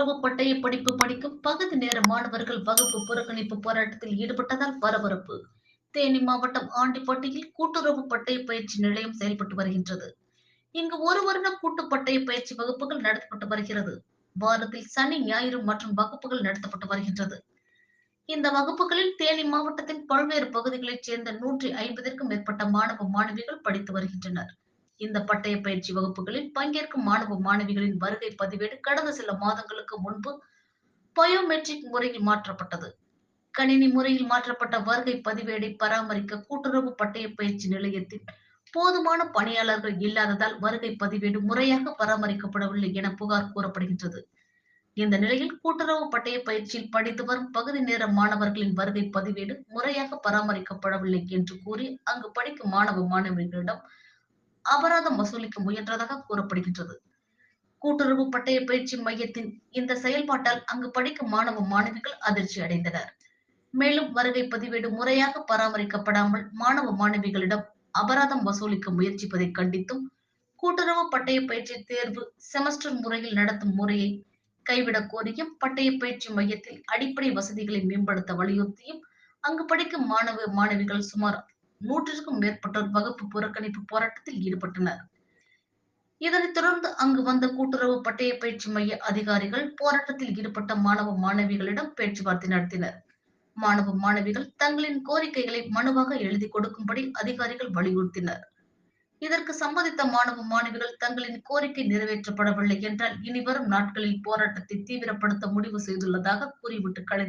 கூட்டுறவு பட்டய படிப்பு படிக்கும் பகுதி நேர மாணவர்கள் வகுப்பு புறக்கணிப்பு போராட்டத்தில் ஈடுபட்டதால் பரபரப்பு. தேனி மாவட்டம் ஆண்டிப்பட்டியில் கூட்டுறவு பட்டய பயிற்சி நிலையம் செயல்பட்டு வருகின்றது. இங்கு ஒரு வருட கூட்டு பட்டய பயிற்சி வகுப்புகள் நடத்தப்பட்டு வருகிறது. வாரத்தில் சனி ஞாயிறு மற்றும் வகுப்புகள் நடத்தப்பட்டு வருகின்றது. இந்த வகுப்புகளில் தேனி மாவட்டத்தின் பல்வேறு பகுதிகளைச் சேர்ந்த நூற்றி ஐம்பதிற்கும் மேற்பட்ட மாணவ மாணவிகள் படித்து வருகின்றனர். இந்த பட்டய பயிற்சி வகுப்புகளில் பங்கேற்கும் மாணவ மாணவிகளின் வருகை பதிவேடு கடந்த சில மாதங்களுக்கு முன்பு பயோமெட்ரிக் முறையில் மாற்றப்பட்டது. கணினி முறையில் மாற்றப்பட்ட வருகை பதிவேடை பராமரிக்க கூட்டுறவு பட்டய பயிற்சி நிலையத்தில் போதுமான பணியாளர்கள் இல்லாததால் வருகை பதிவேடு முறையாக பராமரிக்கப்படவில்லை என புகார் கூறப்படுகின்றது. இந்த நிலையில் கூட்டுறவு பட்டய பயிற்சியில் படித்து வரும் பகுதி நேர மாணவர்களின் வருகை பதிவேடு முறையாக பராமரிக்கப்படவில்லை என்று கூறி அங்கு படிக்கும் மாணவ மாணவிகளிடம் அபராதம் வசூலிக்க முயன்றதாக கூறப்படுகின்றது. கூட்டுறவு பட்டய பயிற்சி மையத்தின் இந்த செயல்பாட்டால் அங்கு படிக்கும் மாணவ மாணவிகள் அதிர்ச்சி அடைந்தனர். மேலும் வருகை பதிவேடு முறையாக பராமரிக்கப்படாமல் மாணவ மாணவிகளிடம் அபராதம் வசூலிக்க முயற்சிப்பதை கண்டித்தும் கூட்டுறவு பட்டய பயிற்சி தேர்வு செமஸ்டர் முறையில் நடத்தும் முறையை கைவிடக் கோரியும் பட்டய பயிற்சி மையத்தில் அடிப்படை வசதிகளை மேம்படுத்த வலியுறுத்தியும் அங்கு படிக்கும் மாணவ மாணவிகள் சுமார் நூற்றிற்கும் மேற்பட்டோர் வகுப்பு புறக்கணிப்பு போராட்டத்தில் ஈடுபட்டனர். இதனைத் தொடர்ந்து அங்கு வந்த கூட்டுறவு பட்டய பயிற்சி மைய அதிகாரிகள் போராட்டத்தில் ஈடுபட்ட மாணவ மாணவிகளிடம் பேச்சுவார்த்தை நடத்தினர். மாணவ மாணவிகள் தங்களின் கோரிக்கைகளை மனுவாக எழுதி கொடுக்கும்படி அதிகாரிகள் வலியுறுத்தினர். இதற்கு சம்மதித்த மாணவ மாணவிகள் தங்களின் கோரிக்கை நிறைவேற்றப்படவில்லை என்றால் இனிவரும் நாட்களில் போராட்டத்தை தீவிரப்படுத்த முடிவு செய்துள்ளதாக கூறிவிட்டு கலைந்து